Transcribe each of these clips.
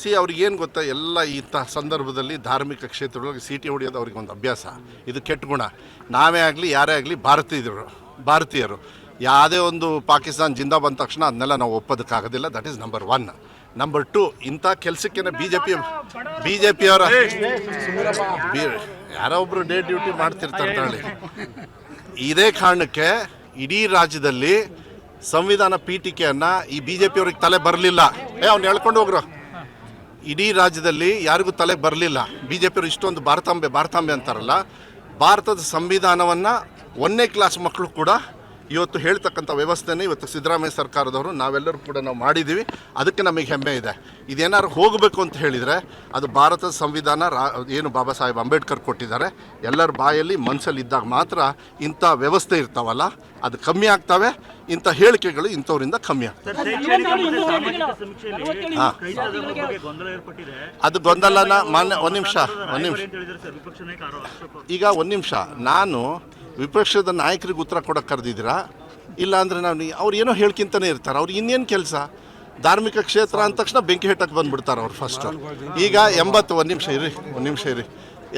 C ಅವ್ರಿಗೇನು ಗೊತ್ತಾ? ಎಲ್ಲ ಇಂಥ ಸಂದರ್ಭದಲ್ಲಿ ಧಾರ್ಮಿಕ ಕ್ಷೇತ್ರದೊಳಗೆ ಸೀಟಿ ಹೊಡೆಯೋದು ಅವ್ರಿಗೆ ಒಂದು ಅಭ್ಯಾಸ. ಇದು ಕೆಟ್ಟ ಗುಣ. ನಾವೇ ಆಗಲಿ, ಯಾರೇ ಆಗಲಿ ಭಾರತೀಯರು ಭಾರತೀಯರು. ಯಾವುದೇ ಒಂದು ಪಾಕಿಸ್ತಾನ ಜಿಂದ ಬಂದ ತಕ್ಷಣ ಅದನ್ನೆಲ್ಲ ನಾವು ಒಪ್ಪೋದಕ್ಕಾಗೋದಿಲ್ಲ. That is number one number two ಇಂಥ ಕೆಲಸಕ್ಕೆ B J P B J ಪಿಯವರ ಯಾರೋ ಒಬ್ಬರು ಡೇ ಡ್ಯೂಟಿ ಮಾಡ್ತಿರ್ತಾರೆ ತಾಳಿ. ಇದೇ ಕಾರಣಕ್ಕೆ ಇಡೀ ರಾಜ್ಯದಲ್ಲಿ ಸಂವಿಧಾನ ಪೀಠಿಕೆಯನ್ನು ಈ ಬಿ ಜೆ ಪಿಯವ್ರಿಗೆ ತಲೆ ಬರಲಿಲ್ಲ. ಏ, ಅವ್ನು ಹೇಳ್ಕೊಂಡು ಹೋಗ್ರು. ಇಡೀ ರಾಜ್ಯದಲ್ಲಿ ಯಾರಿಗೂ ತಲೆ ಬರಲಿಲ್ಲ. ಬಿ ಜೆ ಪಿಯವರು ಇಷ್ಟೊಂದು ಭಾರತಾಂಬೆ ಭಾರತಾಂಬೆ ಅಂತಾರಲ್ಲ. ಭಾರತದ ಸಂವಿಧಾನವನ್ನು ಒಂದನೇ ಕ್ಲಾಸ್ ಮಕ್ಕಳು ಕೂಡ ಇವತ್ತು ಹೇಳ್ತಕ್ಕಂಥ ವ್ಯವಸ್ಥೆನೇ ಇವತ್ತು ಸಿದ್ದರಾಮಯ್ಯ ಸರ್ಕಾರದವರು ನಾವೆಲ್ಲರೂ ಕೂಡ ನಾವು ಮಾಡಿದ್ದೀವಿ. ಅದಕ್ಕೆ ನಮಗೆ ಹೆಮ್ಮೆ ಇದೆ. ಇದೇನಾದ್ರು ಹೋಗಬೇಕು ಅಂತ ಹೇಳಿದರೆ ಅದು ಭಾರತದ ಸಂವಿಧಾನ ರಾ, ಏನು ಬಾಬಾ ಸಾಹೇಬ್ ಅಂಬೇಡ್ಕರ್ ಕೊಟ್ಟಿದ್ದಾರೆ. ಎಲ್ಲರ ಬಾಯಲ್ಲಿ ಮನಸ್ಸಲ್ಲಿ ಇದ್ದಾಗ ಮಾತ್ರ ಇಂಥ ವ್ಯವಸ್ಥೆ ಇರ್ತಾವಲ್ಲ. ಅದು ಕಮ್ಮಿ ಆಗ್ತವೆ. ಇಂಥ ಹೇಳಿಕೆಗಳು ಇಂಥವರಿಂದ ಕಮ್ಮಿ ಅದು ಗೊಂದಲನ ಮಾನ್ಯ ಒಂದು ನಿಮಿಷ ಒಂದು ನಿಮಿಷ. ಈಗ ಒಂದು ನಿಮಿಷ. ನಾನು ವಿಪಕ್ಷದ ನಾಯಕರಿಗೆ ಉತ್ತರ ಕೊಡೋಕೆ ಕರೆದಿದ್ದೀರಾ? ಇಲ್ಲ ಅಂದರೆ ನಾನು ಅವ್ರು ಏನೋ ಹೇಳ್ಕಿಂತಾನೆ ಇರ್ತಾರೆ. ಅವ್ರು ಇನ್ನೇನು ಕೆಲಸ? ಧಾರ್ಮಿಕ ಕ್ಷೇತ್ರ ಅಂದ ತಕ್ಷಣ ಬೆಂಕಿ ಹೆಟ್ಟಕ್ಕೆ ಬಂದ್ಬಿಡ್ತಾರೆ ಅವ್ರು ಫಸ್ಟು ಈಗ ಎಂಬತ್ತು ಒಂದು ನಿಮಿಷ ಇರಿ ಒಂದು ನಿಮಿಷ ಇರಿ.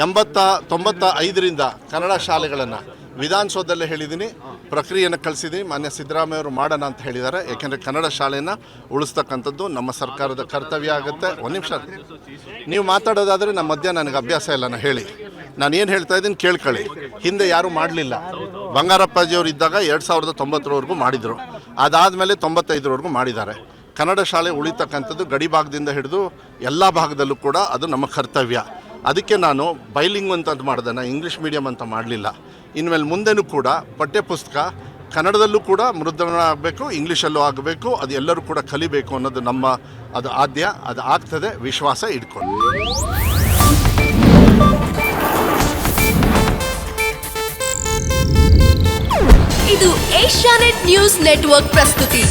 ಎಂಬತ್ತ ತೊಂಬತ್ತ ಐದರಿಂದ ಕನ್ನಡ ಶಾಲೆಗಳನ್ನು ವಿಧಾನಸೌಧದಲ್ಲೇ ಹೇಳಿದ್ದೀನಿ ಪ್ರಕ್ರಿಯೆಯನ್ನು ಕಳಿಸಿದ್ದೀನಿ ಮಾನ್ಯ ಸಿದ್ದರಾಮಯ್ಯ ಅವರು ಮಾಡೋಣ ಅಂತ ಹೇಳಿದ್ದಾರೆ. ಯಾಕೆಂದರೆ ಕನ್ನಡ ಶಾಲೆನ ಉಳಿಸ್ತಕ್ಕಂಥದ್ದು ನಮ್ಮ ಸರ್ಕಾರದ ಕರ್ತವ್ಯ ಆಗುತ್ತೆ. ಒಂದು ನಿಮಿಷ. ನೀವು ಮಾತಾಡೋದಾದರೆ ನಮ್ಮ ಮಧ್ಯ ನನಗೆ ಅಭ್ಯಾಸ ಇಲ್ಲ ನಾನು ಹೇಳಿ. ನಾನು ಏನು ಹೇಳ್ತಾ ಇದ್ದೀನಿ ಕೇಳ್ಕೊಳ್ಳಿ. ಹಿಂದೆ ಯಾರೂ ಮಾಡಲಿಲ್ಲ. ಬಂಗಾರಪ್ಪಾಜಿಯವರು ಇದ್ದಾಗ ಎರಡು ಸಾವಿರದ ತೊಂಬತ್ತರವರೆಗೂ ಮಾಡಿದರು. ಅದಾದಮೇಲೆ ತೊಂಬತ್ತೈದರವರೆಗೂ ಮಾಡಿದ್ದಾರೆ. ಕನ್ನಡ ಶಾಲೆ ಉಳಿತಕ್ಕಂಥದ್ದು ಗಡಿ ಭಾಗದಿಂದ ಹಿಡಿದು ಎಲ್ಲ ಭಾಗದಲ್ಲೂ ಕೂಡ ಅದು ನಮ್ಮ ಕರ್ತವ್ಯ. ಅದಕ್ಕೆ ನಾನು ಬೈಲಿಂಗ್ ಅಂತ ಮಾಡಿದೆ ಇಂಗ್ಲೀಷ್ ಮೀಡಿಯಮ್ ಅಂತ ಮಾಡಲಿಲ್ಲ. ಇನ್ಮೇಲೆ ಮುಂದೆನೂ ಕೂಡ ಪಠ್ಯಪುಸ್ತಕ ಕನ್ನಡದಲ್ಲೂ ಕೂಡ ಮುದ್ರಣ ಆಗಬೇಕು, ಇಂಗ್ಲೀಷಲ್ಲೂ ಆಗಬೇಕು, ಅದು ಎಲ್ಲರೂ ಕೂಡ ಕಲಿಬೇಕು ಅನ್ನೋದು ನಮ್ಮ ಅದು ಆದ್ಯ, ಅದು ಆಗ್ತದೆ, ವಿಶ್ವಾಸ ಇಟ್ಕೊಂಡು ಇದು ಏಷ್ಯಾನೆಟ್ ನ್ಯೂಸ್ ನೆಟ್ವರ್ಕ್ ಪ್ರಸ್ತುತಿ.